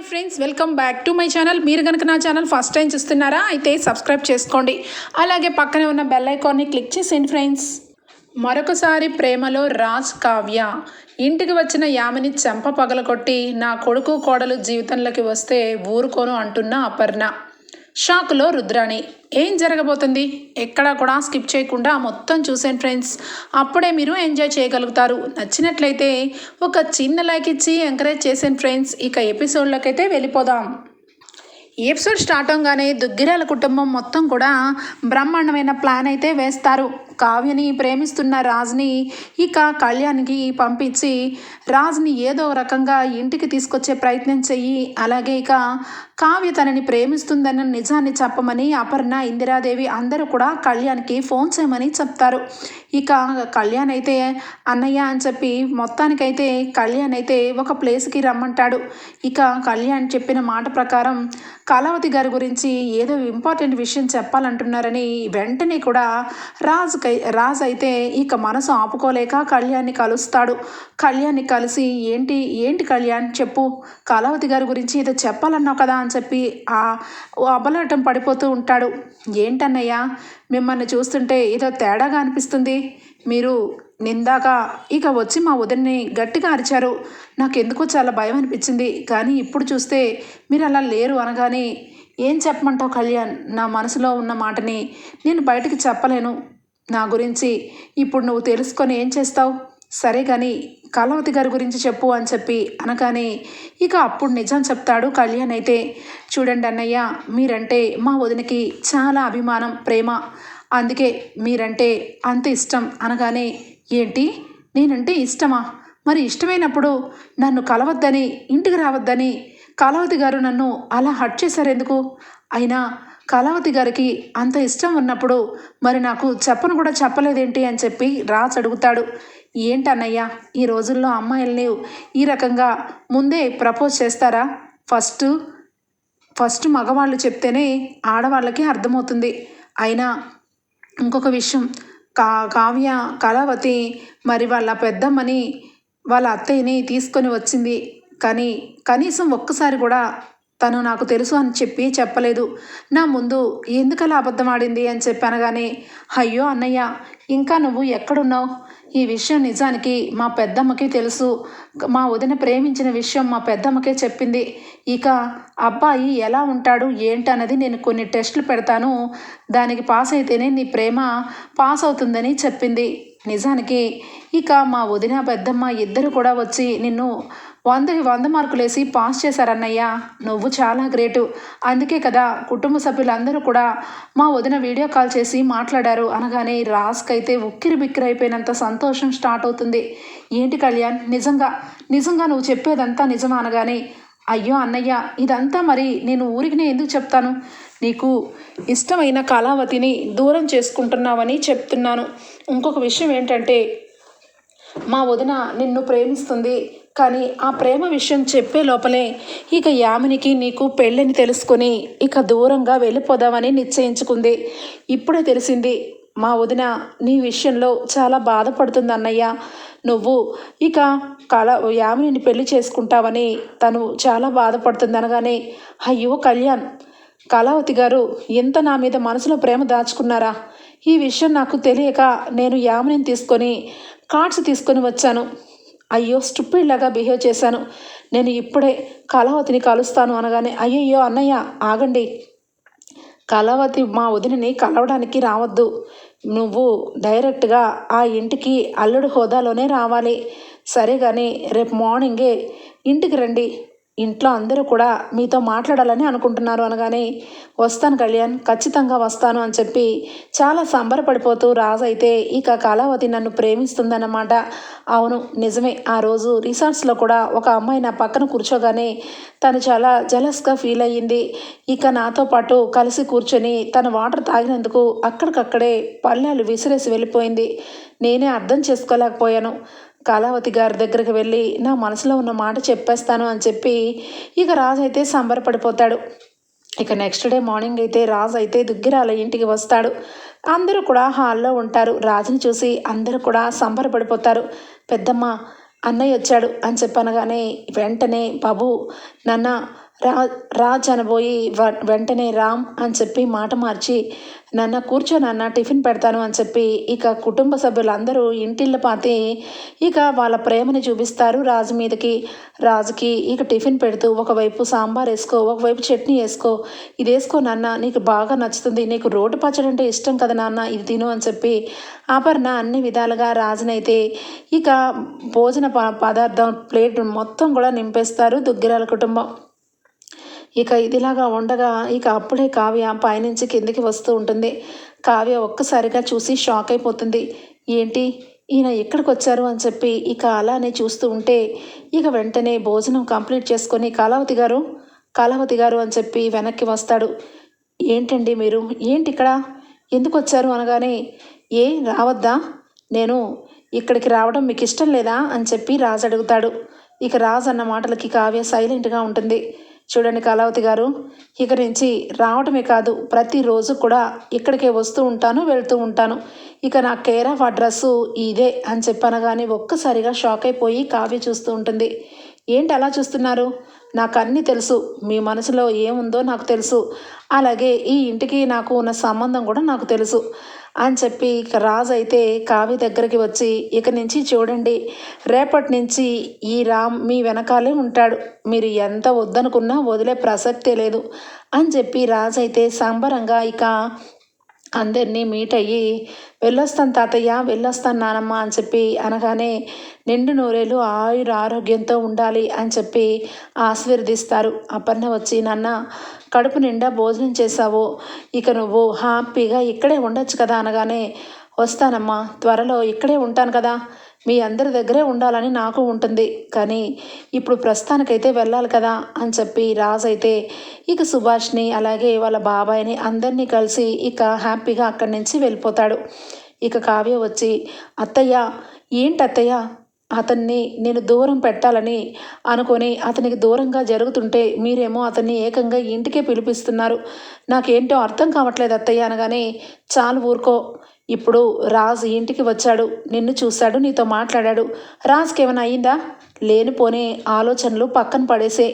Hi friends welcome back to my channel మీరు కనుక నా ఛానల్ ఫస్ట్ టైం చూస్తున్నారా అయితే సబ్స్క్రైబ్ చేసుకోండి. అలాగే పక్కనే ఉన్న బెల్ ఐకాన్ని క్లిక్ చేసేయండి ఫ్రెండ్స్ మరొకసారి ప్రేమలో రాజ్ కావ్య. ఇంటికి వచ్చిన యామిని చెంప పగలకొట్టి నా కొడుకు కోడలు జీవితంలోకి వస్తే ఊరుకోను అంటున్న అపర్ణ. షాక్లో రుద్రాణి. ఏం జరగబోతుంది? ఎక్కడా కూడా స్కిప్ చేయకుండా మొత్తం చూసాను ఫ్రెండ్స్. అప్పుడే మీరు ఎంజాయ్ చేయగలుగుతారు. నచ్చినట్లయితే ఒక చిన్న లైక్ ఇచ్చి ఎంకరేజ్ చేసాను ఫ్రెండ్స్. ఇక ఎపిసోడ్లోకి అయితే వెళ్ళిపోదాం ఎపిసోడ్ స్టార్ట్ అవగానే దుగ్గిరాల కుటుంబం మొత్తం కూడా బ్రహ్మాండమైన ప్లాన్ అయితే వేస్తారు. కావ్యని ప్రేమిస్తున్న రాజ్ని ఇక కళ్యాణ్కి పంపించి రాజ్ని ఏదో రకంగా ఇంటికి తీసుకొచ్చే ప్రయత్నం చెయ్యి. అలాగే ఇక కావ్య తనని ప్రేమిస్తుందన్న నిజాన్ని చెప్పమని అపర్ణ ఇందిరాదేవి అందరూ కూడా కళ్యాణ్కి ఫోన్ చేయమని చెప్తారు. ఇక కళ్యాణ్ అయితే అన్నయ్య అని చెప్పి మొత్తానికైతే కళ్యాణ్ అయితే ఒక ప్లేస్కి రమ్మంటాడు. ఇక కళ్యాణ్ చెప్పిన మాట ప్రకారం కళావతి గారి గురించి ఏదో ఇంపార్టెంట్ విషయం చెప్పాలంటున్నారని వెంటనే కూడా రాజు రాజ్ అయితే ఇక మనసు ఆపుకోలేక కళ్యాణ్ని కలుస్తాడు. కళ్యాణ్ని కలిసి ఏంటి ఏంటి కళ్యాణ్ చెప్పు. కళావతి గారి గురించి ఏదో చెప్పాలన్నావు కదా అని చెప్పి ఆ అబలాటం పడిపోతూ ఉంటాడు. ఏంటన్నయ్యా మిమ్మల్ని చూస్తుంటే ఏదో తేడాగా అనిపిస్తుంది. మీరు నిందాక ఇక వచ్చి మా వదిన్ని గట్టిగా అరిచారు. నాకు ఎందుకో చాలా భయం అనిపించింది. కానీ ఇప్పుడు చూస్తే మీరు అలా లేరు అనగానే ఏం చెప్పమంటావు కళ్యాణ్? నా మనసులో ఉన్న మాటని నేను బయటికి చెప్పలేను. నా గురించి ఇప్పుడు నువ్వు తెలుసుకొని ఏం చేస్తావు? సరే కానీ కళావతి గారి గురించి చెప్పు అని చెప్పి అనగానే ఇక అప్పుడు నిజం చెప్తాడు కళ్యాణ్ అయితే. చూడండి అన్నయ్య మీరంటే మా వదినకి చాలా అభిమానం ప్రేమ. అందుకే మీరంటే అంత ఇష్టం అనగానే ఏంటి? నేనంటే ఇష్టమా? మరి ఇష్టమైనప్పుడు నన్ను కలవద్దని ఇంటికి రావద్దని కళావతి గారు నన్ను అలా హట్ చేశారెందుకు? అయినా కళావతి గారికి అంత ఇష్టం ఉన్నప్పుడు మరి నాకు చెప్పను కూడా చెప్పలేదేంటి అని చెప్పి రాజ్ అడుగుతాడు. ఏంటన్నయ్యా ఈ రోజుల్లో అమ్మాయిల్ని ఈ రకంగా ముందే ప్రపోజ్ చేస్తారా? ఫస్ట్ ఫస్ట్ మగవాళ్ళు చెప్తేనే ఆడవాళ్ళకి అర్థమవుతుంది. అయినా ఇంకొక విషయం కా కావ్య కళావతి మరి వాళ్ళ పెద్దమ్మని వాళ్ళ అత్తయ్యని తీసుకొని వచ్చింది. కానీ కనీసం ఒక్కసారి కూడా తను నాకు తెలుసు అని చెప్పి చెప్పలేదు. నా ముందు ఎందుకలా అబద్ధం ఆడింది అని చెప్పి అనగానే అయ్యో అన్నయ్య ఇంకా నువ్వు ఎక్కడున్నావు? ఈ విషయం నిజానికి మా పెద్దమ్మకి తెలుసు. మా వదిన ప్రేమించిన విషయం మా పెద్దమ్మకే చెప్పింది. ఇక అబ్బాయి ఎలా ఉంటాడు ఏంటన్నది నేను కొన్ని టెస్టులు పెడతాను. దానికి పాస్ అయితేనే నీ ప్రేమ పాస్ అవుతుందని చెప్పింది. నిజానికి ఇక మా వదిన పెద్దమ్మ ఇద్దరు కూడా వచ్చి నిన్ను వందకి వంద మార్కులు వేసి పాస్ చేశారన్నయ్య. నువ్వు చాలా గ్రేటు. అందుకే కదా కుటుంబ సభ్యులందరూ కూడా మా వదిన వీడియో కాల్ చేసి మాట్లాడారు అనగానే రాస్కైతే ఉక్కిరి బిక్కిరి అయిపోయినంత సంతోషం స్టార్ట్ అవుతుంది. ఏంటి కళ్యాణ్? నిజంగా? నిజంగా నువ్వు చెప్పేదంతా నిజమా అనగానే అయ్యో అన్నయ్య ఇదంతా మరి నేను ఊరికినే ఎందుకు చెప్తాను? నీకు ఇష్టమైన కళావతిని దూరం చేసుకుంటున్నావని చెప్తున్నాను. ఇంకొక విషయం ఏంటంటే మా వదిన నిన్ను ప్రేమిస్తుంది. కానీ ఆ ప్రేమ విషయం చెప్పే లోపలే ఇక యామినికి నీకు పెళ్ళని తెలుసుకొని ఇక దూరంగా వెళ్ళిపోదామని నిశ్చయించుకుంది. ఇప్పుడే తెలిసింది మా వదిన నీ విషయంలో చాలా బాధపడుతుంది అన్నయ్య. నువ్వు ఇక కళ యామిని పెళ్ళి చేసుకుంటావని తను చాలా బాధపడుతుంది అనగానే అయ్యో కళ్యాణ్ కళావతి గారు ఎంత నా మీద మనసులో ప్రేమ దాచుకున్నారా? ఈ విషయం నాకు తెలియక నేను యామిని తీసుకొని కార్డ్స్ తీసుకొని వచ్చాను. అయ్యో స్టూపిడ్ బిహేవ్ చేశాను. నేను ఇప్పుడే కళావతిని కలుస్తాను అనగానే అయ్యయ్యో అన్నయ్య ఆగండి. కళావతి మా వదినని కలవడానికి రావద్దు. నువ్వు డైరెక్ట్గా ఆ ఇంటికి అల్లుడు హోదాలోనే రావాలి. సరే కానీ రేపు మార్నింగే ఇంటికి రండి. ఇంట్లో అందరూ కూడా మీతో మాట్లాడాలని అనుకుంటున్నారు అనగానే వస్తాను కళ్యాణ్ ఖచ్చితంగా వస్తాను అని చెప్పి చాలా సంబరపడిపోతూ రాజు అయితే ఇక కళావతి నన్ను ప్రేమిస్తుందన్నమాట. అవును నిజమే. ఆ రోజు రిసార్ట్స్లో కూడా ఒక అమ్మాయి నా పక్కన కూర్చోగానే తను చాలా జలస్గా ఫీల్ అయ్యింది. ఇక నాతో పాటు కలిసి కూర్చొని తన వాటర్ తాగినందుకు అక్కడికక్కడే పల్లెలు విసిరేసి వెళ్ళిపోయింది. నేనే అర్థం చేసుకోలేకపోయాను. కళావతి గారి దగ్గరికి వెళ్ళి నా మనసులో ఉన్న మాట చెప్పేస్తాను అని చెప్పి ఇక రాజు అయితే సంబరపడిపోతాడు. ఇక నెక్స్ట్ డే మార్నింగ్ అయితే రాజు అయితే దుగ్గిరాల ఇంటికి వస్తాడు. అందరూ కూడా హాల్లో ఉంటారు. రాజుని చూసి అందరూ కూడా సంబరపడిపోతారు. పెద్దమ్మ అన్నయ్య వచ్చాడు అని చెప్పనగానే వెంటనే బాబు నాన్న రా రాజ్ అనబోయి వెంటనే రామ్ అని చెప్పి మాట మార్చి నాన్న కూర్చో నాన్న టిఫిన్ పెడతాను అని చెప్పి ఇక కుటుంబ సభ్యులందరూ ఇంటిళ్ళ పాతి ఇక వాళ్ళ ప్రేమని చూపిస్తారు రాజు మీదకి. రాజుకి ఇక టిఫిన్ పెడుతూ ఒకవైపు సాంబార్ వేసుకో ఒకవైపు చట్నీ వేసుకో. ఇది వేసుకో నాన్న నీకు బాగా నచ్చుతుంది నీకు రోడ్డు పచ్చడి అంటే ఇష్టం కదా నాన్న ఇది తిను అని చెప్పి ఆపర్ణ అన్ని విధాలుగా రాజునైతే ఇక భోజన ప పదార్థం ప్లేట్ మొత్తం కూడా నింపేస్తారు దుగ్గిరాల కుటుంబం. ఇక ఇదిలాగా ఉండగా ఇక అప్పుడే కావ్య పైనుంచి కిందికి వస్తూ ఉంటుంది. కావ్య ఒక్కసారిగా చూసి షాక్ అయిపోతుంది. ఏంటి? ఈయన ఎక్కడికి వచ్చారు అని చెప్పి ఇక అలానే చూస్తూ ఉంటే ఇక వెంటనే భోజనం కంప్లీట్ చేసుకొని కళావతి గారు కళావతి గారు అని చెప్పి వెనక్కి వస్తాడు. ఏంటండి మీరు? ఏంటి ఇక్కడ ఎందుకు వచ్చారు అనగానే ఏ రావద్దా? నేను ఇక్కడికి రావడం మీకు ఇష్టం లేదా అని చెప్పి రాజు అడుగుతాడు. ఇక రాజు అన్న మాటలకి కావ్య సైలెంట్గా ఉంటుంది. చూడండి కళావతి గారు. ఇక నుంచి రావటమే కాదు ప్రతిరోజు కూడా ఇక్కడికే వస్తూ ఉంటాను వెళ్తూ ఉంటాను. ఇక నా కేర్ ఆఫ్ అడ్రస్ ఇదే అని చెప్పాను కానీ ఒక్కసారిగా షాక్ అయిపోయి కావ్య చూస్తూ ఉంటుంది. ఏంటి అలా చూస్తున్నారు? నాకు అన్నీ తెలుసు. మీ మనసులో ఏముందో నాకు తెలుసు. అలాగే ఈ ఇంటికి నాకు ఉన్న సంబంధం కూడా నాకు తెలుసు. అని చెప్పి ఇక రాజు అయితే కావ్య దగ్గరికి వచ్చి ఇక నుంచి చూడండి రేపటి నుంచి ఈ రామ్ మీ వెనకాలే ఉంటాడు. మీరు ఎంత వద్దనుకున్నా వదిలే ప్రసక్తే లేదు. అని చెప్పి రాజు అయితే సంబరంగా ఇక అందరినీ మీట్ అయ్యి వెళ్ళొస్తాను తాతయ్య వెళ్ళొస్తాను నానమ్మ అని చెప్పి అనగానే నిండు నూరేలు ఆయుర ఆరోగ్యంతో ఉండాలి అని చెప్పి ఆశీర్వదిస్తారు. అపర్ణ వచ్చి నాన్న కడుపు నిండా భోజనం చేశావో ఇక నువ్వు హ్యాపీగా ఇక్కడే ఉండొచ్చు కదా అనగానే వస్తానమ్మా త్వరలో ఇక్కడే ఉంటాను కదా. మీ అందరి దగ్గరే ఉండాలని నాకు ఉంటుంది. కానీ ఇప్పుడు ప్రస్తుతానికైతే వెళ్ళాలి కదా అని చెప్పి రాజు అయితే ఇక సుభాష్ని అలాగే వాళ్ళ బాబాయ్ని అందరినీ కలిసి ఇక హ్యాపీగా అక్కడి నుంచి వెళ్ళిపోతాడు. ఇక కావ్య వచ్చి అత్తయ్య ఏంటి అత్తయ్య? అతన్ని నేను దూరం పెట్టాలని అనుకొని అతనికి దూరంగా జరుగుతుంటే మీరేమో అతన్ని ఏకంగా ఇంటికే పిలిపిస్తున్నారు. నాకేంటో అర్థం కావట్లేదు అత్తయ్య అనగానే చాలు ఊరుకో. ఇప్పుడు రాజు ఇంటికి వచ్చాడు. నిన్ను చూశాడు నీతో మాట్లాడాడు. రాజుకి ఏమైనా అయిందా? లేనిపోని ఆలోచనలు పక్కన పడేసే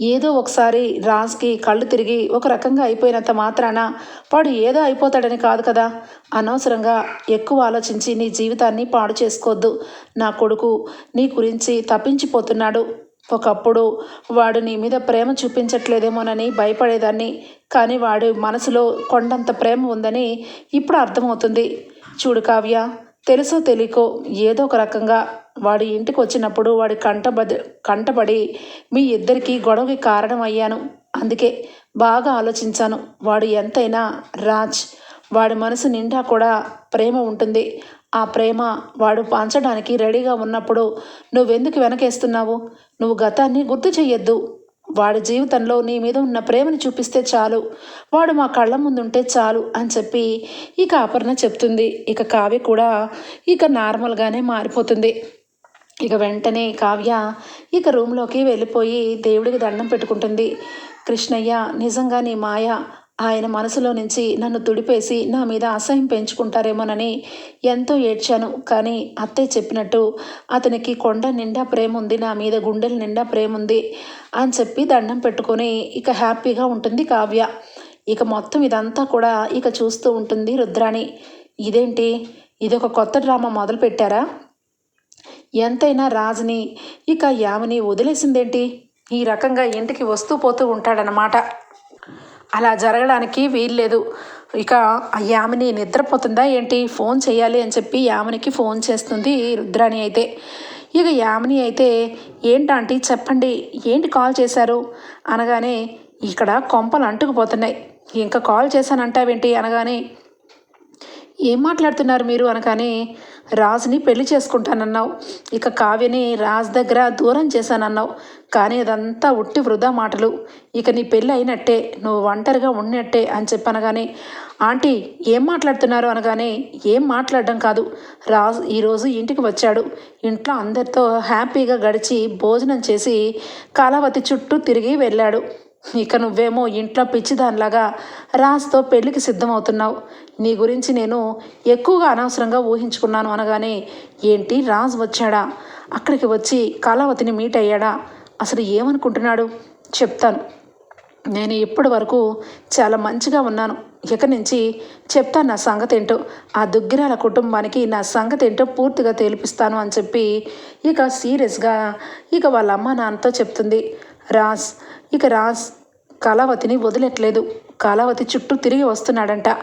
ఏదో ఒకసారి రాజ్కి కళ్ళు తిరిగి ఒక రకంగా అయిపోయినంత మాత్రాన వాడు ఏదో అయిపోతాడని కాదు కదా. అనవసరంగా ఎక్కువ ఆలోచించి నీ జీవితాన్ని పాడు చేసుకోవద్దు నా కొడుకు నీ గురించి తప్పించిపోతున్నాడు. ఒకప్పుడు వాడు నీ మీద ప్రేమ చూపించట్లేదేమోనని భయపడేదాన్ని. కానీ వాడి మనసులో కొండంత ప్రేమ ఉందని ఇప్పుడు అర్థమవుతుంది. చూడు కావ్య తెలుసో తెలియకో ఏదో ఒక రకంగా వాడి ఇంటికి వచ్చినప్పుడు వాడి కంటబడి కంటపడి మీ ఇద్దరికి గొడవకి కారణం అయ్యాను. అందుకే బాగా ఆలోచించాను. వాడు ఎంతైనా రాజ్. వాడి మనసు నిండా కూడా ప్రేమ ఉంటుంది. ఆ ప్రేమ వాడు పంచడానికి రెడీగా ఉన్నప్పుడు నువ్వెందుకు వెనకేస్తున్నావు? నువ్వు గతాన్ని గుర్తు చెయ్యొద్దు. వాడి జీవితంలో నీ మీద ఉన్న ప్రేమను చూపిస్తే చాలు. వాడు మా కళ్ళ ముందుంటే చాలు అని చెప్పి ఇక అపర్ణ చెప్తుంది. ఇక కావ్య కూడా ఇక నార్మల్గానే మారిపోతుంది. ఇక వెంటనే కావ్య ఇక రూమ్లోకి వెళ్ళిపోయి దేవుడికి దండం పెట్టుకుంటుంది. కృష్ణయ్య నిజంగా నీ మాయ ఆయన మనసులో నుంచి నన్ను తుడిపేసి నా మీద అసహ్యం పెంచుకుంటారేమోనని ఎంతో ఏడ్చాను. కానీ అత్తయ్య చెప్పినట్టు అతనికి కొండ నిండా ప్రేమ ఉంది నా మీద గుండెల నిండా ప్రేమ ఉంది అని చెప్పి దండం పెట్టుకొని ఇక హ్యాపీగా ఉంటుంది కావ్య. ఇక మొత్తం ఇదంతా కూడా ఇక చూస్తూ ఉంటుంది రుద్రాణి. ఇదేంటి? ఇది ఒక కొత్త డ్రామా మొదలు పెట్టారా ఎంతైనా రాజుని ఇక యామిని వదిలేసిందేంటి? ఈ రకంగా ఇంటికి వస్తూ పోతూ ఉంటాడనమాట అలా జరగడానికి వీల్లేదు. ఇక ఆ యామిని నిద్రపోతుందా ఏంటి? ఫోన్ చేయాలి అని చెప్పి యామినికి ఫోన్ చేస్తుంది రుద్రాణి అయితే. ఇక యామిని అయితే ఏంటంటే చెప్పండి ఏంటి కాల్ చేశారు? అనగానే ఇక్కడ కొంపలు అంటుకుపోతున్నాయి. ఇంకా కాల్ చేశానంటావేంటి? అనగానే ఏం మాట్లాడుతున్నారు మీరు అనగానే రాజుని పెళ్ళి చేసుకుంటానన్నావు. ఇక కావ్యని రాజు దగ్గర దూరం చేశానన్నావు. కానీ అదంతా ఉట్టి వృధా మాటలు. ఇక నీ పెళ్ళి అయినట్టే నువ్వు ఒంటరిగా ఉన్నట్టే అని చెప్పనగానే ఆంటీ ఏం మాట్లాడుతున్నారు అనగానే ఏం మాట్లాడడం కాదు. రాజు ఈరోజు ఇంటికి వచ్చాడు. ఇంట్లో అందరితో హ్యాపీగా గడిచి భోజనం చేసి కాలావతి చుట్టూ తిరిగి వెళ్ళాడు. ఇక నువ్వేమో ఇంట్లో పిచ్చిదానిలాగా రాజ్తో పెళ్ళికి సిద్ధమవుతున్నావు. నీ గురించి నేను ఎక్కువగా అనవసరంగా ఊహించుకున్నాను అనగానే ఏంటి రాజ్ వచ్చాడా? అక్కడికి వచ్చి కళావతిని మీట్ అయ్యాడా? అసలు ఏమనుకుంటున్నాడు? చెప్తాను. నేను ఇప్పటి వరకు చాలా మంచిగా ఉన్నాను. ఇక నుంచి చెప్తాను నా సంగతి ఏంటో. ఆ దుగ్గిరాల కుటుంబానికి నా సంగతి ఏంటో పూర్తిగా తేలిపిస్తాను అని చెప్పి ఇక సీరియస్గా ఇక వాళ్ళ అమ్మ నాన్నతో చెప్తుంది. రాజ్. ఇక రాజ్ కళావతిని వదిలెట్లేదు. కళావతి చుట్టూ తిరిగి వస్తున్నాడంట.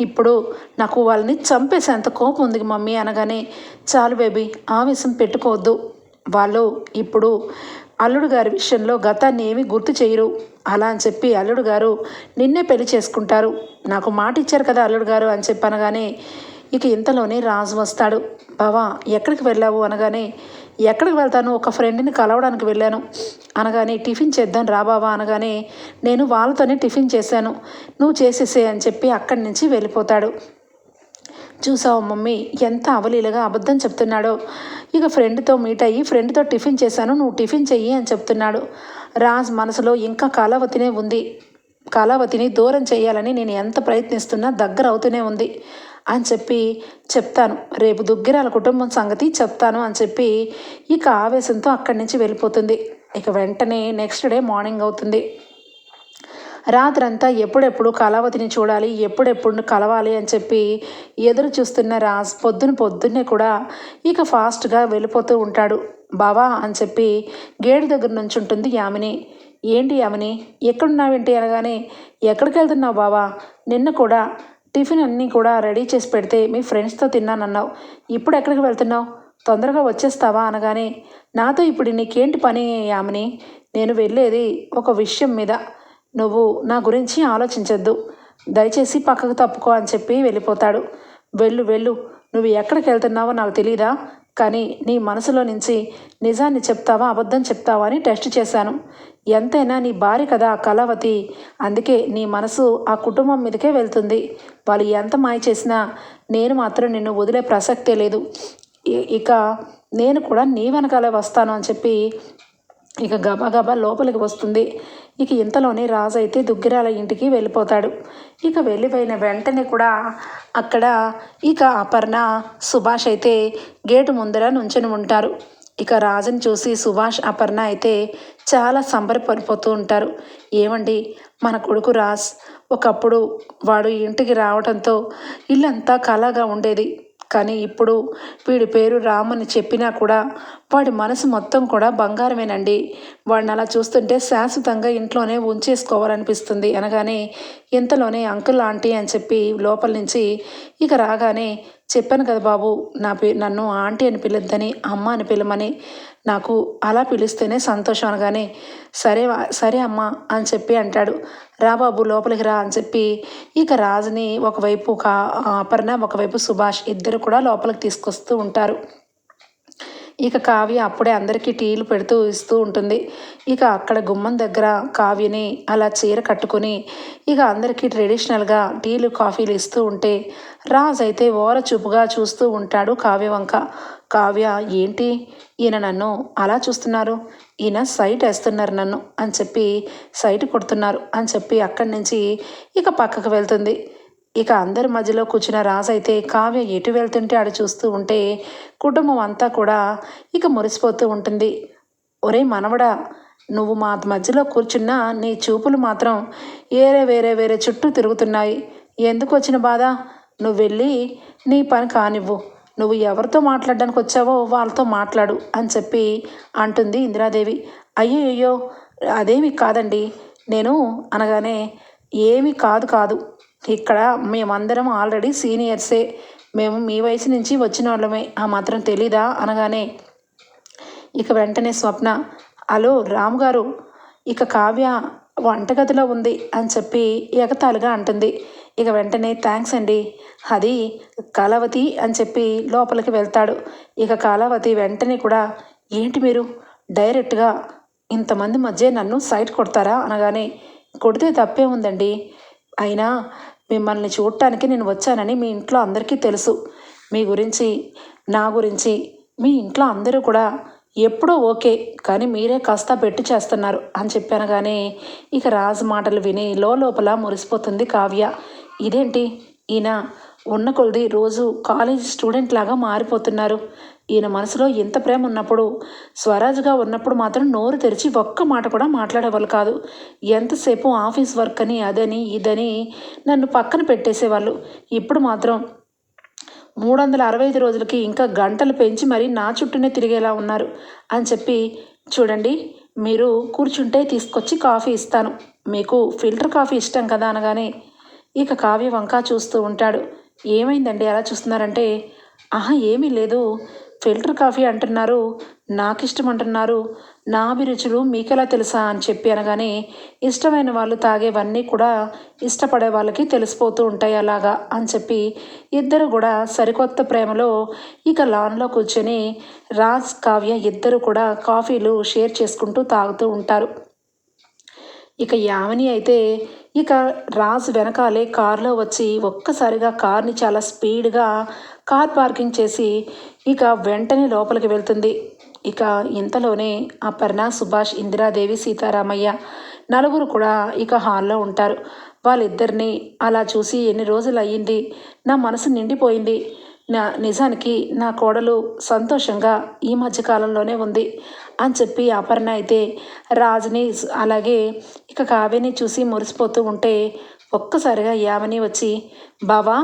ఇప్పుడు నాకు వాళ్ళని చంపేసేంత కోపం ఉంది మమ్మీ అనగానే చాలు బేబీ ఆవేశం పెట్టుకోవద్దు. వాళ్ళు ఇప్పుడు అల్లుడు గారి విషయంలో గతాన్ని ఏమీ గుర్తు చేయరు. అలా అని చెప్పి అల్లుడు గారు నిన్నే పెళ్ళి చేసుకుంటారు. నాకు మాట ఇచ్చారు కదా అల్లుడు గారు అని చెప్పి అనగానే ఇక ఇంతలోనే రాజు వస్తాడు. బావా ఎక్కడికి వెళ్ళావు? అనగానే ఎక్కడికి వెళ్తాను? ఒక ఫ్రెండ్ని కలవడానికి వెళ్ళాను. అనగానే టిఫిన్ చేద్దాం రా బావా అనగానే నేను వాళ్ళతోనే టిఫిన్ చేశాను. నువ్వు చేసేసే అని చెప్పి అక్కడి నుంచి వెళ్ళిపోతాడు. చూసావు మమ్మీ ఎంత అవలీలగా అబద్ధం చెప్తున్నాడో. ఇక ఫ్రెండ్తో మీట్ అయ్యి ఫ్రెండ్తో టిఫిన్ చేశాను నువ్వు టిఫిన్ చెయ్యి అని చెప్తున్నాడు. రాజ్ మనసులో ఇంకా కళావతినే ఉంది. కళావతిని దూరం చేయాలని నేను ఎంత ప్రయత్నిస్తున్నా దగ్గర అవుతూనే ఉంది. అని చెప్పి చెప్తాను. రేపు దుగ్గిరాల కుటుంబం సంగతి చెప్తాను అని చెప్పి ఇక ఆవేశంతో అక్కడి నుంచి వెళ్ళిపోతుంది. ఇక వెంటనే నెక్స్ట్ డే మార్నింగ్ అవుతుంది. రాత్రంతా ఎప్పుడెప్పుడు కళావతిని చూడాలి ఎప్పుడెప్పుడు కలవాలి అని చెప్పి ఎదురు చూస్తున్న రాజ్ పొద్దున పొద్దున్నే కూడా ఇక ఫాస్ట్గా వెళ్ళిపోతూ ఉంటాడు. బావా అని చెప్పి గేటు దగ్గర నుంచి ఉంటుంది యామిని. ఏంటి యామిని? ఎక్కడున్నావేంటి? అనగానే ఎక్కడికి వెళ్తున్నావు బావా? నిన్న కూడా టిఫిన్ అన్నీ కూడా రెడీ చేసి పెడితే మీ ఫ్రెండ్స్తో తిన్నానన్నావు. ఇప్పుడు ఎక్కడికి వెళ్తున్నావు? తొందరగా వచ్చేస్తావా అనగానే నాతో ఇప్పుడు నీకేంటి పని యామిని? నేను వెళ్ళేది ఒక విషయం మీద. నువ్వు నా గురించి ఆలోచించద్దు. దయచేసి పక్కకు తప్పుకో అని చెప్పి వెళ్ళిపోతాడు. వెళ్ళు వెళ్ళు. నువ్వు ఎక్కడికి వెళ్తున్నావో నాకు తెలీదా? కానీ నీ మనసులో నుంచి నిజాన్ని చెప్తావా అబద్ధం చెప్తావా అని టెస్ట్ చేశాను. ఎంతైనా నీ భార్య కదా ఆ కళావతి. అందుకే నీ మనసు ఆ కుటుంబం మీదకే వెళ్తుంది. వాళ్ళు ఎంత మాయ చేసినా నేను మాత్రం నిన్ను వదిలే ప్రసక్తే లేదు. ఇక నేను కూడా నీ వెనకాలే వస్తాను అని చెప్పి ఇక గబా గబా లోపలికి వస్తుంది. ఇక ఇంతలోనే రాజు అయితే దుగ్గిరాల ఇంటికి వెళ్ళిపోతాడు. ఇక వెళ్ళిపోయిన వెంటనే కూడా అక్కడ ఇక అపర్ణ సుభాష్ అయితే గేటు ముందర నుంచొని ఉంటారు. ఇక రాజుని చూసి సుభాష్ అపర్ణ అయితే చాలా సంబరపడిపోతూ ఉంటారు. ఏమండి? మన కొడుకు రాజ్ ఒకప్పుడు వాడు ఇంటికి రావడంతో ఇల్లంతా కళగా ఉండేది. కానీ ఇప్పుడు వీడి పేరు రామని చెప్పినా కూడా వాడి మనసు మొత్తం కూడా బంగారమేనండి. వాడిని అలా చూస్తుంటే శాశ్వతంగా ఇంట్లోనే ఉంచేసుకోవాలనిపిస్తుంది. అనగానే ఇంతలోనే అంకుల్ ఆంటీ అని చెప్పి లోపల నుంచి ఇక రాగానే చెప్పాను కదా బాబు నా పే నన్ను ఆంటీ అని పిలొద్దని అమ్మ అని పిలమని నాకు అలా పిలిస్తేనే సంతోషం అనగానే సరే సరే అమ్మా అని చెప్పి అంటాడు. రా బాబు లోపలికి రా అని చెప్పి ఇక రాజుని ఒకవైపు ఒక అపర్ణ ఒకవైపు సుభాష్ ఇద్దరు కూడా లోపలికి తీసుకొస్తూ ఉంటారు. ఇక కావ్య అప్పుడే అందరికీ టీలు పెడుతూ ఇస్తూ ఉంటుంది. ఇక అక్కడ గుమ్మం దగ్గర కావ్యని అలా చీర కట్టుకొని ఇక అందరికీ ట్రెడిషనల్గా టీలు కాఫీలు ఇస్తూ ఉంటే రాజ్ అయితే ఓర చూపుగా చూస్తూ ఉంటాడు కావ్య వంక కావ్య ఏంటి? ఈయన నన్ను అలా చూస్తున్నారు. ఈయన సైట్ వేస్తున్నారు నన్ను అని చెప్పి సైట్ కొడుతున్నారు అని చెప్పి అక్కడి నుంచి ఇక పక్కకు వెళ్తుంది. ఇక అందరి మధ్యలో కూర్చున్న రాజు అయితే కావ్య ఎటు వెళ్తుంటే ఆడు చూస్తూ ఉంటే కుటుంబం అంతా కూడా ఇక మురిసిపోతూ ఉంటుంది. ఒరే మనవడా నువ్వు మా మధ్యలో కూర్చున్నా నీ చూపులు మాత్రం వేరే వేరే వేరే చుట్టూ తిరుగుతున్నాయి. ఎందుకు వచ్చిన బాధ? నువ్వు వెళ్ళి నీ పని కానివ్వు. నువ్వు ఎవరితో మాట్లాడడానికి వచ్చావో వాళ్ళతో మాట్లాడు అని చెప్పి అంటుంది ఇందిరాదేవి. అయ్యో అయ్యో అదేమి కాదండి. నేను అనగానే ఏమి కాదు కాదు. ఇక్కడ మేమందరం ఆల్రెడీ సీనియర్సే. మేము మీ వయసు నుంచి వచ్చిన వాళ్ళమే. ఆ మాత్రం తెలీదా? అనగానే ఇక వెంటనే స్వప్న హలో రాము గారు ఇక కావ్య వంటగదిలో ఉంది అని చెప్పి ఎగతాళిగా అంటుంది. ఇక వెంటనే థ్యాంక్స్ అండి అది కళావతి అని చెప్పి లోపలికి వెళ్తాడు. ఇక కళావతి వెంటనే కూడా ఏంటి మీరు? డైరెక్ట్గా ఇంతమంది మధ్య నన్ను సైట్ కొడతారా? అనగానే కొడితే తప్పే ఉందండి. అయినా మిమ్మల్ని చూడటానికి నేను వచ్చానని మీ ఇంట్లో అందరికీ తెలుసు. మీ గురించి నా గురించి మీ ఇంట్లో అందరూ కూడా ఎప్పుడూ ఓకే కానీ మీరే కాస్త పెట్టి చేస్తున్నారు అని చెప్పాను కానీ ఇక రాజు మాటలు విని లోపల మురిసిపోతుంది కావ్య. ఇదేంటి? ఈయన ఉన్న కొలది రోజు కాలేజ్ స్టూడెంట్ లాగా మారిపోతున్నారు. ఈయన మనసులో ఎంత ప్రేమ ఉన్నప్పుడు స్వరాజ్గా ఉన్నప్పుడు మాత్రం నోరు తెరిచి ఒక్క మాట కూడా మాట్లాడేవాళ్ళు కాదు. ఎంతసేపు ఆఫీస్ వర్క్ అని అదని ఇదని నన్ను పక్కన పెట్టేసేవాళ్ళు. ఇప్పుడు మాత్రం మూడు వందల అరవై ఐదు రోజులకి ఇంకా గంటలు పెంచి మరీ నా చుట్టూనే తిరిగేలా ఉన్నారు అని చెప్పి చూడండి మీరు కూర్చుంటే తీసుకొచ్చి కాఫీ ఇస్తాను. మీకు ఫిల్టర్ కాఫీ ఇష్టం కదా అనగానే ఇక కావ్య వంక చూస్తూ ఉంటాడు. ఏమైందండి? అలా చూస్తున్నారంటే ఆహా ఏమీ లేదు. ఫిల్టర్ కాఫీ అంటున్నారు. నాకు ఇష్టం అంటున్నారు నా అభిరుచులు మీకెలా తెలుసా? అని చెప్పి అనగానే ఇష్టమైన వాళ్ళు తాగేవన్నీ కూడా ఇష్టపడే వాళ్ళకి తెలిసిపోతూ ఉంటాయి అలాగా అని చెప్పి ఇద్దరు కూడా సరికొత్త ప్రేమలో ఇక లాన్లో కూర్చొని రాజ్ కావ్య ఇద్దరు కూడా కాఫీలు షేర్ చేసుకుంటూ తాగుతూ ఉంటారు. ఇక యామిని అయితే ఇక రాజు వెనకాలే కారులో వచ్చి ఒక్కసారిగా కార్ని చాలా స్పీడ్గా కార్ పార్కింగ్ చేసి ఇక వెంటనే లోపలికి వెళ్తుంది. ఇక ఇంతలోనే అపర్ణ సుభాష్ ఇందిరాదేవి సీతారామయ్య నలుగురు కూడా ఇక హాల్లో ఉంటారు. వాళ్ళిద్దరిని అలా చూసి ఎన్ని రోజులు అయ్యింది? నా మనసు నిండిపోయింది. నా నిజానికి నా కోడలు సంతోషంగా ఈ మధ్యకాలంలోనే ఉంది. అని చెప్పి అపర్ణ అయితే రాజుని అలాగే ఇక కావ్యని చూసి మురిసిపోతూ ఉంటే ఒక్కసారిగా యామని వచ్చి బావా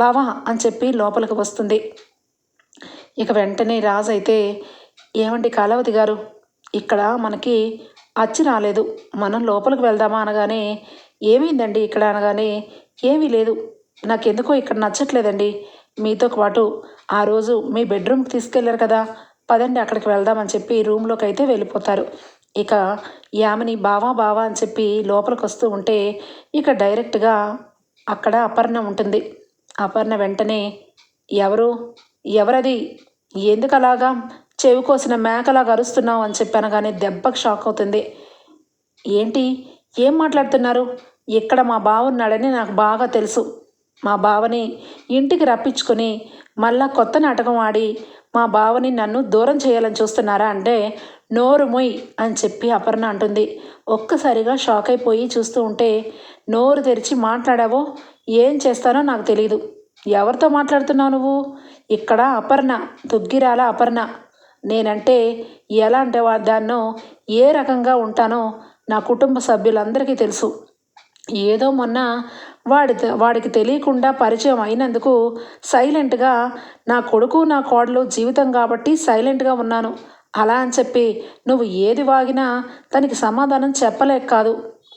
బావా అని చెప్పి లోపలికి వస్తుంది. ఇక వెంటనే రాజు అయితే ఏమండి కాలవతి గారు ఇక్కడ మనకి అచ్చి రాలేదు. మనం లోపలికి వెళ్దామా అనగానే ఏమైందండి ఇక్కడ అనగానే ఏమీ లేదు. నాకెందుకో ఇక్కడ నచ్చట్లేదండి. మీతో పాటు ఆ రోజు మీ బెడ్రూమ్కి తీసుకెళ్ళారు కదా. పదండి అక్కడికి వెళ్దామని చెప్పి రూమ్లోకి అయితే వెళ్ళిపోతారు. ఇక యామిని బావా బావా అని చెప్పి లోపలికి వస్తూ ఉంటే ఇక డైరెక్ట్గా అక్కడ అపర్ణ ఉంటుంది. అపర్ణ వెంటనే ఎవరు? ఎవరది? ఎందుకు అలాగా చెవి కోసిన మేకలాగా అరుస్తున్నావు? అని చెప్పి అనగానే దెబ్బకు షాక్ అవుతుంది. ఏంటి? ఏం మాట్లాడుతున్నారు? ఇక్కడ మా బావ ఉన్నాడని నాకు బాగా తెలుసు. మా బావని ఇంటికి రప్పించుకొని మళ్ళా కొత్త నాటకం ఆడి మా బావని నన్ను దూరం చేయాలని చూస్తున్నారా అంటే నోరు మొయ్ అని చెప్పి అపర్ణ అంటుంది. ఒక్కసారిగా షాక్ అయిపోయి చూస్తూ ఉంటే నోరు తెరిచి మాట్లాడావో? ఏం చేస్తానో నాకు తెలియదు ఎవరితో మాట్లాడుతున్నావు నువ్వు? ఇక్కడ అపర్ణ దుగ్గిరాల అపర్ణ. నేనంటే ఎలా అంటే దాన్నో ఏ రకంగా ఉంటానో నా కుటుంబ సభ్యులందరికీ తెలుసు. ఏదో మొన్న వాడి వాడికి తెలియకుండా పరిచయం అయినందుకు సైలెంట్గా నా కొడుకు నా కోడలు జీవితం కాబట్టి సైలెంట్గా ఉన్నాను. అలా అని చెప్పి నువ్వు ఏది వాగినా తనకి సమాధానం చెప్పలేక కాదు.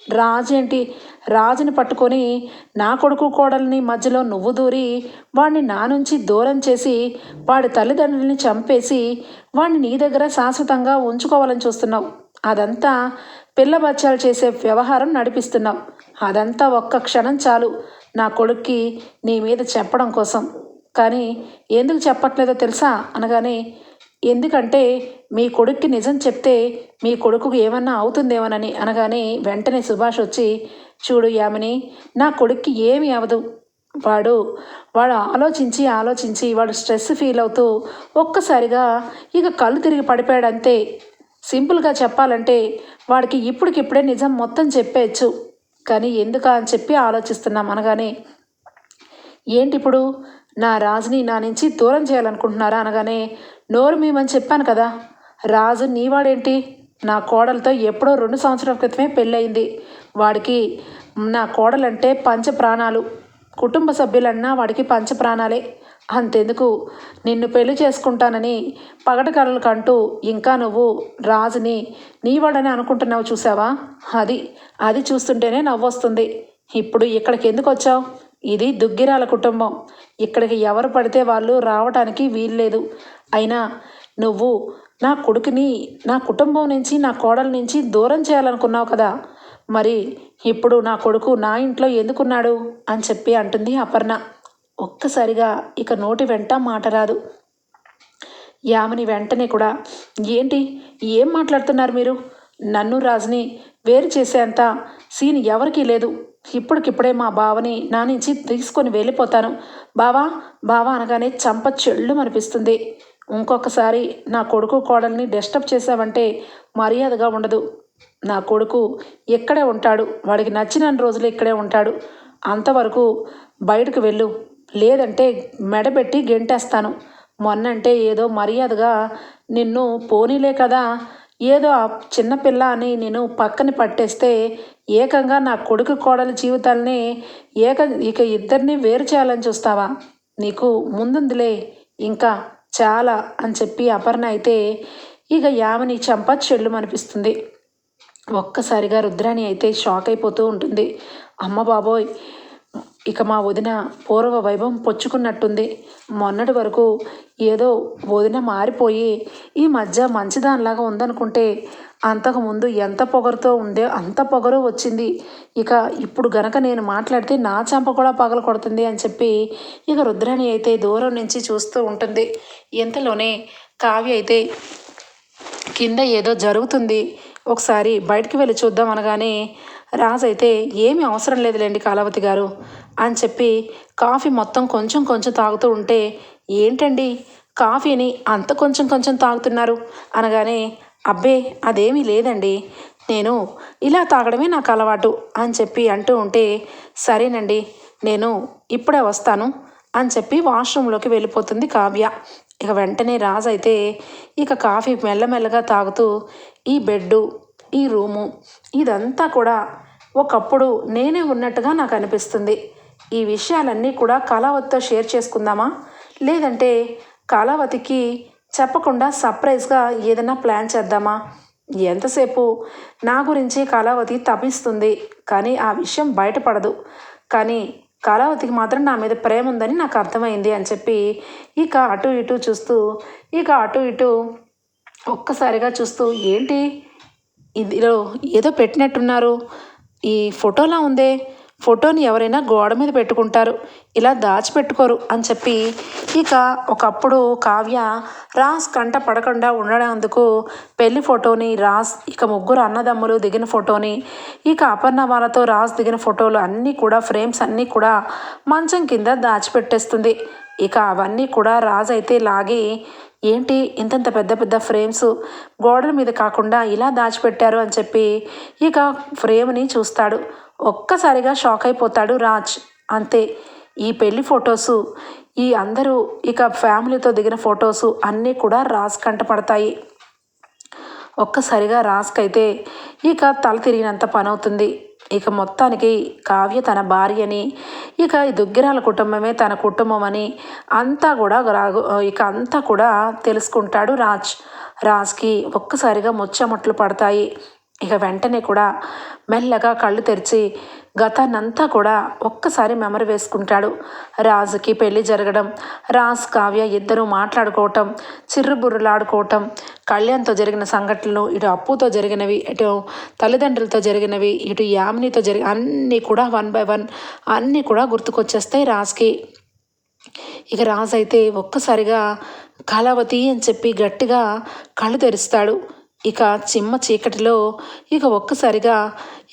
రాజు ఏంటి? రాజుని పట్టుకొని నా కొడుకు కోడల్ని మధ్యలో నువ్వు దూరి వాడిని నా నుంచి దూరం చేసి వాడి తల్లిదండ్రుల్ని చంపేసి వాడిని నీ దగ్గర శాశ్వతంగా ఉంచుకోవాలని చూస్తున్నావు. అదంతా పిల్ల బచ్చాలు చేసే వ్యవహారం నడిపిస్తున్నావు అదంతా ఒక్క క్షణం చాలు. నా కొడుక్కి నీ మీద చెప్పడం కోసం. కానీ ఎందుకు చెప్పట్లేదో తెలుసా? అనగానే ఎందుకంటే మీ కొడుక్కి నిజం చెప్తే మీ కొడుకుకు ఏమన్నా అవుతుందేమోనని అనగానే వెంటనే సుభాష్ వచ్చి చూడు యామిని నా కొడుక్కి ఏమి అవదు. వాడు వాడు ఆలోచించి ఆలోచించి వాడు స్ట్రెస్ ఫీల్ అవుతూ ఒక్కసారిగా ఇక కళ్ళు తిరిగి పడిపోయాడు అంతే సింపుల్గా చెప్పాలంటే వాడికి ఇప్పటికిప్పుడే నిజం మొత్తం చెప్పేయచ్చు. కానీ ఎందుకా అని చెప్పి ఆలోచిస్తున్నాం అనగానే ఏంటి ఇప్పుడు నా రాజుని నా నుంచి దూరం చేయాలనుకుంటున్నారా? అనగానే నోరు మేమని చెప్పాను కదా. రాజు నీవాడేంటి? నా కోడలతో ఎప్పుడో రెండు సంవత్సరాల క్రితమే పెళ్ళయింది. వాడికి నా కోడలంటే పంచ ప్రాణాలు కుటుంబ సభ్యులన్నా వాడికి పంచ ప్రాణాలే అంతెందుకు? నిన్ను పెళ్ళి చేసుకుంటానని పగటి కలలు కంటూ ఇంకా నువ్వు రాజుని నీవాడని అనుకుంటున్నావు చూసావా అది అది చూస్తుంటేనే నవ్వొస్తుంది. ఇప్పుడు ఇక్కడికి ఎందుకు వచ్చావు? ఇది దుగ్గిరాల కుటుంబం. ఇక్కడికి ఎవరు పడితే వాళ్ళు రావటానికి వీల్లేదు. అయినా నువ్వు నా కొడుకుని నా కుటుంబం నుంచి నా కోడల నుంచి దూరం చేయాలనుకున్నావు కదా? మరి ఇప్పుడు నా కొడుకు నా ఇంట్లో ఎందుకున్నాడు? అని చెప్పి అంటుంది అపర్ణ. ఒక్కసారిగా ఇక నోటి వెంట మాట రాదు. యామని వెంటనే కూడా ఏంటి? ఏం మాట్లాడుతున్నారు మీరు? నన్ను రాజుని వేరు చేసేంత సీన్ ఎవరికీ లేదు. ఇప్పటికిప్పుడే మా బావని నా నుంచి తీసుకొని వెళ్ళిపోతాను. బావా బావా అనగానే చంప చెళ్ళు అనిపిస్తుంది ఇంకొకసారి నా కొడుకు కోడల్ని డిస్టర్బ్ చేశావంటే మర్యాదగా ఉండదు. నా కొడుకు ఇక్కడే ఉంటాడు. వాడికి నచ్చిన రోజులు ఇక్కడే ఉంటాడు. అంతవరకు బయటకు వెళ్ళు. లేదంటే మెడబెట్టి గెంటేస్తాను. మొన్నంటే ఏదో మర్యాదగా నిన్ను పోనీలే కదా. ఏదో ఆ చిన్నపిల్ల అని నేను పక్కన పట్టేస్తే ఏకంగా నా కొడుకు కోడల జీవితాల్ని ఏక ఇక ఇద్దరిని వేరు చేయాలని చూస్తావా? నీకు ముందుందిలే ఇంకా చాలా అని చెప్పి అపర్ణ అయితే ఇక యామని చంప చెల్లు అనిపిస్తుంది ఒక్కసారిగా రుద్రాణి అయితే షాక్ అయిపోతూ ఉంటుంది. అమ్మ బాబోయ్ ఇక మా వదిన పూర్వ వైభవం పొచ్చుకున్నట్టుంది. మొన్నటి వరకు ఏదో వదిన మారిపోయి ఈ మధ్య మంచిదానిలాగా ఉందనుకుంటే అంతకుముందు ఎంత పొగరుతో ఉందో అంత పొగరు వచ్చింది. ఇక ఇప్పుడు గనక నేను మాట్లాడితే నా చెంప కూడా పగల కొడుతుంది అని చెప్పి ఇక రుద్రాణి అయితే దూరం నుంచి చూస్తూ ఉంటుంది. ఇంతలోనే కావ్య అయితే కింద ఏదో జరుగుతుంది. ఒకసారి బయటికి వెళ్ళి చూద్దాం అనగానే రాజు అయితే ఏమీ అవసరం లేదులేండి కాలావతి గారు అని చెప్పి కాఫీ మొత్తం కొంచెం కొంచెం తాగుతూ ఉంటే ఏంటండి కాఫీని అంత కొంచెం కొంచెం తాగుతున్నారు? అనగానే అబ్బే అదేమీ లేదండి. నేను ఇలా తాగడమే నాకు అలవాటు అని చెప్పి అంటూ ఉంటే సరేనండి నేను ఇప్పుడే వస్తాను అని చెప్పి వాష్రూమ్లోకి వెళ్ళిపోతుంది కావ్య. ఇక వెంటనే రాజు అయితే ఇక కాఫీ మెల్లమెల్లగా తాగుతూ ఈ బెడ్డు ఈ రూము ఇదంతా కూడా ఒకప్పుడు నేనే ఉన్నట్టుగా నాకు అనిపిస్తుంది. ఈ విషయాలన్నీ కూడా కళావతితో షేర్ చేసుకుందామా? లేదంటే కళావతికి చెప్పకుండా సర్ప్రైజ్గా ఏదైనా ప్లాన్ చేద్దామా? ఎంతసేపు? నా గురించి కళావతి తపిస్తుంది కానీ ఆ విషయం బయటపడదు. కానీ కళావతికి మాత్రం నా మీద ప్రేమ ఉందని నాకు అర్థమైంది అని చెప్పి ఇక అటు ఇటు చూస్తూ ఇక అటు ఇటు ఒక్కసారిగా చూస్తూ ఏంటి? ఇదిలో ఏదో పెట్టినట్టున్నారు. ఈ ఫోటోలా ఉందే. ఫోటోని ఎవరైనా గోడ మీద పెట్టుకుంటారు. ఇలా దాచిపెట్టుకోరు అని చెప్పి ఇక ఒకప్పుడు కావ్య రాస్ కంట పడకుండా ఉండడందుకు పెళ్ళి ఫోటోని రాస్ ఇక ముగ్గురు అన్నదమ్ములు దిగిన ఫోటోని ఇక అపర్ణ వాళ్ళతో రాస్ దిగిన ఫోటోలు అన్నీ కూడా ఫ్రేమ్స్ అన్నీ కూడా మంచం కింద దాచిపెట్టేస్తుంది. ఇక అవన్నీ కూడా రాజు అయితే లాగి ఏంటి ఇంతంత పెద్ద పెద్ద ఫ్రేమ్స్? గోడల మీద కాకుండా ఇలా దాచిపెట్టారు అని చెప్పి ఇక ఫ్రేమ్ని చూస్తాడు. ఒక్కసారిగా షాక్ అయిపోతాడు రాజ్. అంతే. ఈ పెళ్ళి ఫొటోసు ఈ అందరూ ఇక ఫ్యామిలీతో దిగిన ఫొటోసు అన్నీ కూడా రాజ్ కంటపడతాయి ఒక్కసారిగా రాజ్కైతే ఇక తల తిరిగినంత పని అవుతుంది ఇక మొత్తానికి కావ్య తన భార్యని ఇక ఈ దుగ్గిరాల కుటుంబమే తన కుటుంబం అని అంతా కూడా రాగు ఇక అంతా కూడా తెలుసుకుంటాడు రాజ్. రాజ్కి ఒక్కసారిగా ముచ్చమట్లు పడతాయి. ఇక వెంటనే కూడా మెల్లగా కళ్ళు తెరిచి గతానంతా కూడా ఒక్కసారి మెమరీ వేసుకుంటాడు. రాజుకి పెళ్ళి జరగడం రాజ్ కావ్య ఇద్దరూ మాట్లాడుకోవటం చిర్రుబుర్రులాడుకోవటం కళ్యాణ్తో జరిగిన సంఘటనలు ఇటు అప్పుతో జరిగినవి ఇటు తల్లిదండ్రులతో జరిగినవి ఇటు యామినితో జరిగి అన్నీ కూడా వన్ బై వన్ అన్నీ కూడా గుర్తుకొచ్చేస్తాయి రాజ్కి. ఇక రాజు అయితే ఒక్కసారిగా కళావతి అని చెప్పి గట్టిగా కళ్ళు తెరుస్తాడు. ఇక చిమ్మ చీకటిలో ఇక ఒక్కసారిగా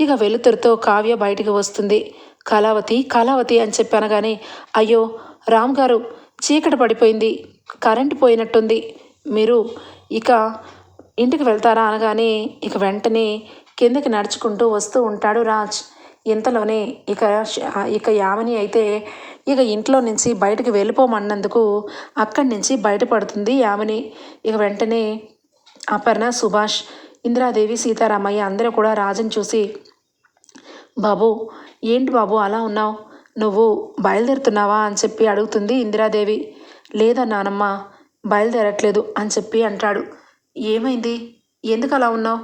ఇక వెలుతురుతో కావ్య బయటికి వస్తుంది. కళావతి కళావతి అని చెప్పి అనగానే అయ్యో రామ్ గారు చీకటి పడిపోయింది కరెంటు పోయినట్టుంది. మీరు ఇక ఇంటికి వెళ్తారా? అనగానే ఇక వెంటనే కిందకి నడుచుకుంటూ వస్తూ ఉంటాడు రాజ్. ఇంతలోనే ఇక ఇక యామిని అయితే ఇక ఇంట్లో నుంచి బయటకు వెళ్ళిపోమన్నందుకు అక్కడి నుంచి బయటపడుతుంది యామిని. ఇక వెంటనే అపర్ణ సుభాష్ ఇందిరాదేవి సీతారామయ్య అందరూ కూడా రాజుని చూసి బాబు ఏంటి బాబు అలా ఉన్నావు? నువ్వు బయలుదేరుతున్నావా? అని చెప్పి అడుగుతుంది ఇందిరాదేవి. లేదా నానమ్మ బయలుదేరట్లేదు అని చెప్పి అంటాడు. ఏమైంది? ఎందుకు అలా ఉన్నావు?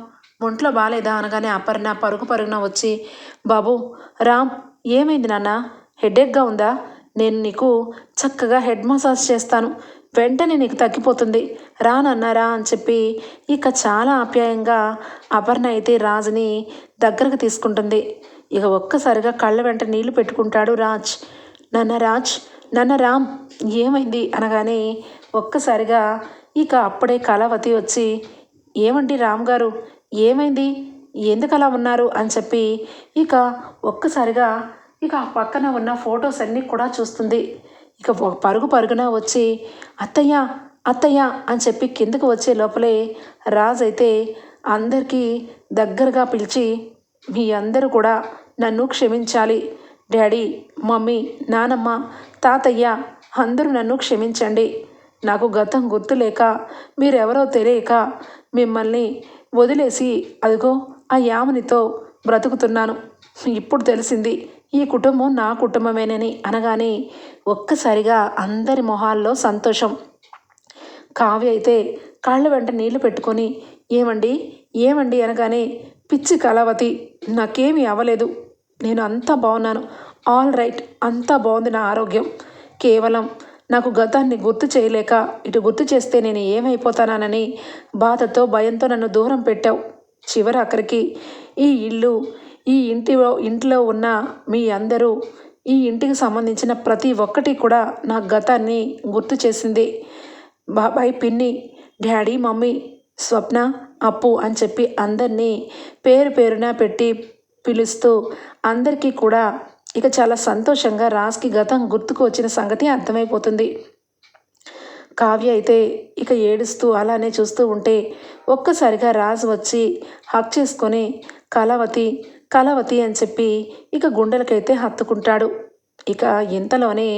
ఒంట్లో బాగాలేదా అనగానే అపర్ణ పరుగు పరుగున వచ్చి బాబు రామ్ ఏమైంది నాన్న? హెడేక్గా ఉందా? నేను నీకు చక్కగా హెడ్ మసాజ్ చేస్తాను. వెంటనే నీకు తగ్గిపోతుంది. రానన్నారా అని చెప్పి ఇక చాలా ఆప్యాయంగా అపర్ణ అయితే రాజుని దగ్గరకు తీసుకుంటుంది. ఇక ఒక్కసారిగా కళ్ళ వెంట నీళ్ళు పెట్టుకుంటాడు రాజ్. నన్న రాజ్ నన్న రామ్ ఏమైంది? అనగానే ఒక్కసారిగా ఇక అప్పుడే కళావతి వచ్చి ఏమండి రామ్ గారు? ఏమైంది? ఎందుకు అలా ఉన్నారు? అని చెప్పి ఇక ఒక్కసారిగా ఇక ఆ పక్కన ఉన్న ఫొటోస్ అన్నీ కూడా చూస్తుంది. ఇక పరుగు పరుగున వచ్చి అత్తయ్య అత్తయ్య అని చెప్పి కిందకు వచ్చే లోపలే రాజు అయితే అందరికీ దగ్గరగా పిలిచి మీ అందరూ కూడా నన్ను క్షమించాలి. డాడీ మమ్మీ నానమ్మ తాతయ్య అందరూ నన్ను క్షమించండి. నాకు గతం గుర్తులేక మీరెవరో తెలియక మిమ్మల్ని వదిలేసి అదిగో ఆ యామునితో బ్రతుకుతున్నాను. ఇప్పుడు తెలిసింది ఈ కుటుంబం నా కుటుంబమేనని అనగానే ఒక్కసారిగా అందరి మొహాల్లో సంతోషం. కావ్య అయితే కాళ్ళ వెంట నీళ్ళు పెట్టుకొని ఏమండి? ఏమండి? అనగానే పిచ్చి కళావతి నాకేమీ అవ్వలేదు. నేను అంతా బాగున్నాను. All right. అంతా బాగుంది నా ఆరోగ్యం. కేవలం నాకు గతాన్ని గుర్తు చేయలేక ఇటు గుర్తు చేస్తే నేను ఏమైపోతానని బాధతో భయంతో నన్ను దూరం పెట్టావు. చివరి అక్కడికి ఈ ఇల్లు ఈ ఇంటిలో ఇంట్లో ఉన్న మీ అందరూ ఈ ఇంటికి సంబంధించిన ప్రతి ఒక్కటి కూడా నా గతాన్ని గుర్తు చేసింది. బాబాయ్ పిన్ని డాడీ మమ్మీ స్వప్న అప్పు అని చెప్పి అందరినీ పేరు పేరున పెట్టి పిలుస్తూ అందరికీ కూడా ఇక చాలా సంతోషంగా రాజ్కి గతం గుర్తుకు వచ్చిన సంగతి అర్థమైపోతుంది. కావ్య అయితే ఇక ఏడుస్తూ అలానే చూస్తూ ఉంటే ఒక్కసారిగా రాజు వచ్చి హక్ చేసుకొని కళావతి కళావతి అని చెప్పి ఇక గుండెలకైతే హత్తుకుంటాడు. ఇక ఇంతలోనే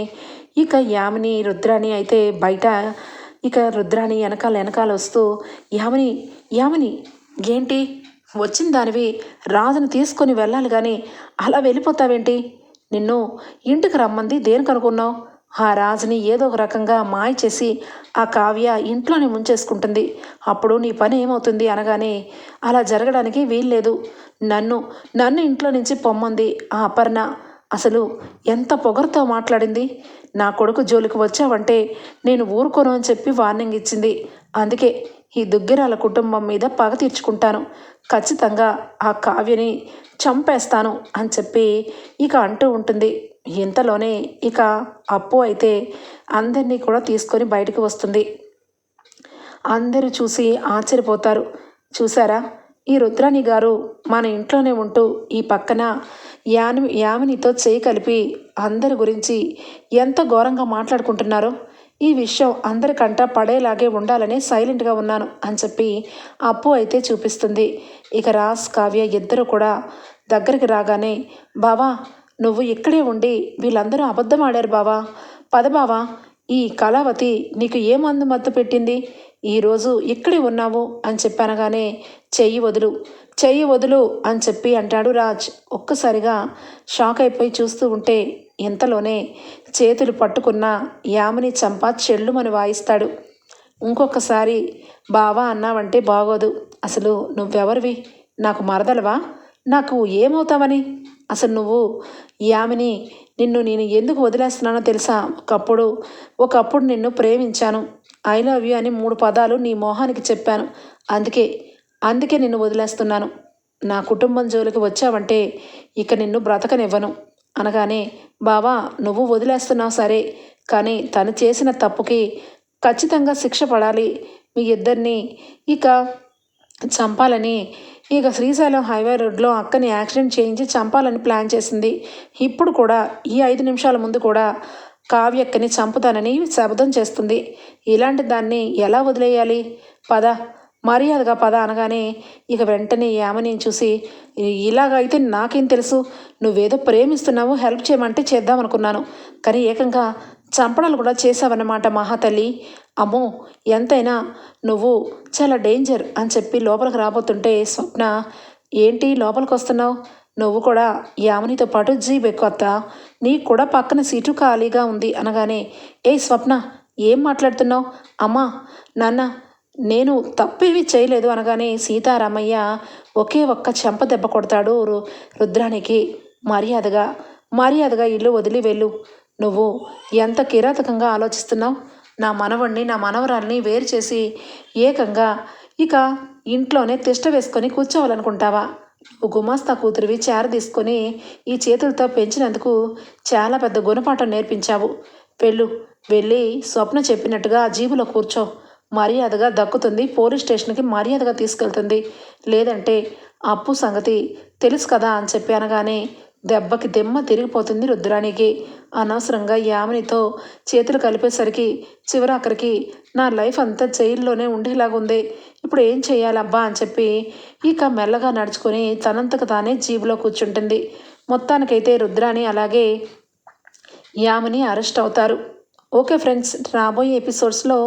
ఇక యామిని రుద్రాని అయితే బయట. ఇక రుద్రాని వెనకాల వెనకాల వస్తూ యామిని యామిని ఏంటి? వచ్చిన దానివి రాజును తీసుకొని వెళ్ళాలి కానీ అలా వెళ్ళిపోతావేంటి? నిన్ను ఇంటికి రమ్మంది దేనికి అనుకున్నావు ఆ రాజుని ఏదో ఒక రకంగా మాయ చేసి ఆ కావ్య ఇంట్లోనే ముంచేసుకుంటుంది. అప్పుడు నీ పని ఏమవుతుంది అనగానే అలా జరగడానికి వీల్లేదు. నన్ను నన్ను ఇంట్లో నుంచి పొమ్మంది ఆ అపర్ణ. అసలు ఎంత పొగరుతో మాట్లాడింది? నా కొడుకు జోలికి వచ్చావంటే నేను ఊరుకోను అని చెప్పి వార్నింగ్ ఇచ్చింది. అందుకే ఈ దుగ్గిరాల కుటుంబం మీద పగ తీర్చుకుంటాను. ఖచ్చితంగా ఆ కావ్యని చంపేస్తాను అని చెప్పి ఇక అంటూ ఉంటుంది. ఇంతలోనే ఇక అప్పు అయితే అందరినీ కూడా తీసుకొని బయటకు వస్తుంది. అందరూ చూసి ఆశ్చర్యపోతారు. చూసారా ఈ రుద్రాణి గారు మన ఇంట్లోనే ఉంటూ ఈ పక్కన యాని యామినితో చేయి కలిపి అందరి గురించి ఎంత ఘోరంగా మాట్లాడుకుంటున్నారో. ఈ విషయం అందరికంట పడేలాగే ఉండాలని సైలెంట్గా ఉన్నాను అని చెప్పి అప్పు అయితే చూపిస్తుంది. ఇక రాస్ కావ్య ఇద్దరు కూడా దగ్గరికి రాగానే బావా నువ్వు ఇక్కడే ఉండి వీళ్ళందరూ అబద్ధం ఆడారు బావా. పద బావా ఈ కళావతి నీకు ఏ మందు మత్తు పెట్టింది? ఈరోజు ఇక్కడే ఉన్నావు అని చెప్పనగానే చెయ్యి వదులు చెయ్యి వదులు అని చెప్పి అంటాడు రాజ్. ఒక్కసారిగా షాక్ అయిపోయి చూస్తూ ఉంటే ఇంతలోనే చేతులు పట్టుకున్న యామిని చంప చెల్లుమని వాయిస్తాడు. ఇంకొకసారి బావా అన్నావంటే బాగోదు. అసలు నువ్వెవరివి? నాకు మరదలవా? నాకు ఏమవుతావని? అసలు నువ్వు యామిని నిన్ను నేను ఎందుకు వదిలేస్తున్నానో తెలుసా? ఒకప్పుడు ఒకప్పుడు నిన్ను ప్రేమించాను. ఐ లవ్ యూ అని మూడు పదాలు నీ మోహానికి చెప్పాను. అందుకే అందుకే నిన్ను వదిలేస్తున్నాను. నా కుటుంబం జోలికి వచ్చావంటే ఇక నిన్ను బ్రతకనివ్వను. అనగానే బావా నువ్వు వదిలేస్తున్నావు సరే కానీ తను చేసిన తప్పుకి ఖచ్చితంగా శిక్ష పడాలి. మీ ఇద్దరిని ఇక చంపాలని ఇక శ్రీశైలం హైవే రోడ్లో అక్కని యాక్సిడెంట్ చేయించి చంపాలని ప్లాన్ చేసింది. ఇప్పుడు కూడా ఈ ఐదు నిమిషాల ముందు కూడా కావ్యక్కని చంపుతానని శబ్దం చేస్తుంది. ఇలాంటి దాన్ని ఎలా వదిలేయాలి? పద మర్యాదగా పద అనగానే ఇక వెంటనే యామని చూసి ఇలాగైతే నాకేం తెలుసు నువ్వేదో ప్రేమిస్తున్నావు హెల్ప్ చేయమంటే చేద్దాం అనుకున్నాను కానీ ఏకంగా చంపడాలు కూడా చేసావన్నమాట మహాతల్లి. అమ్మో ఎంతైనా నువ్వు చాలా డేంజర్ అని చెప్పి లోపలికి రాబోతుంటే స్వప్న ఏంటి లోపలికి వస్తున్నావు నువ్వు కూడా యామినితో పాటు జీప్ ఎక్కువత్త నీకు కూడా పక్కన సీటు ఖాళీగా ఉంది అనగానే ఏ స్వప్న ఏం మాట్లాడుతున్నావు? అమ్మా నాన్న నేను తప్పేవి చేయలేదు అనగానే సీతారామయ్య ఒకే ఒక్క చెంప దెబ్బ కొడతాడు రుద్రానికి మర్యాదగా మర్యాదగా ఇల్లు వదిలి వెళ్ళు. నువ్వు ఎంత కిరాతకంగా ఆలోచిస్తున్నావు? నా మనవణ్ణి నా మనవరాల్ని వేరు చేసి ఏకంగా ఇక ఇంట్లోనే తిష్ట వేసుకొని కూర్చోవాలనుకుంటావా? నువ్వు గుమాస్తా కూతురివి చేర తీసుకొని ఈ చేతులతో పెంచినందుకు చాలా పెద్ద గుణపాఠం నేర్పించావు. వెళ్ళు వెళ్ళి స్వప్న చెప్పినట్టుగా ఆ జీబులో కూర్చో. మర్యాదగా దక్కుతుంది పోలీస్ స్టేషన్కి మర్యాదగా తీసుకెళ్తుంది. లేదంటే అప్పు సంగతి తెలుసు కదా అని చెప్పి అనగానే దెబ్బకి దెమ్మ తిరిగిపోతుంది రుద్రానికి. అనవసరంగా యామినితో చేతులు కలిపేసరికి చివరాఖరికి నా లైఫ్ అంతా జైల్లోనే ఉండేలాగుంది. ఇప్పుడు ఏం చేయాలబ్బా అని చెప్పి ఇక మెల్లగా నడుచుకొని తనంతకు తానే జీబులో కూర్చుంటుంది. మొత్తానికైతే రుద్రాని అలాగే యామిని అరెస్ట్ అవుతారు. ఓకే ఫ్రెండ్స్ రాబోయే ఎపిసోడ్స్లో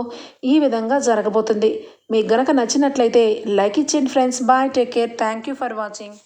ఈ విధంగా జరగబోతుంది. మీకు గనక నచ్చినట్లయితే లైక్ ఇచ్చేయండి friends. Bye take care. Thank you for watching.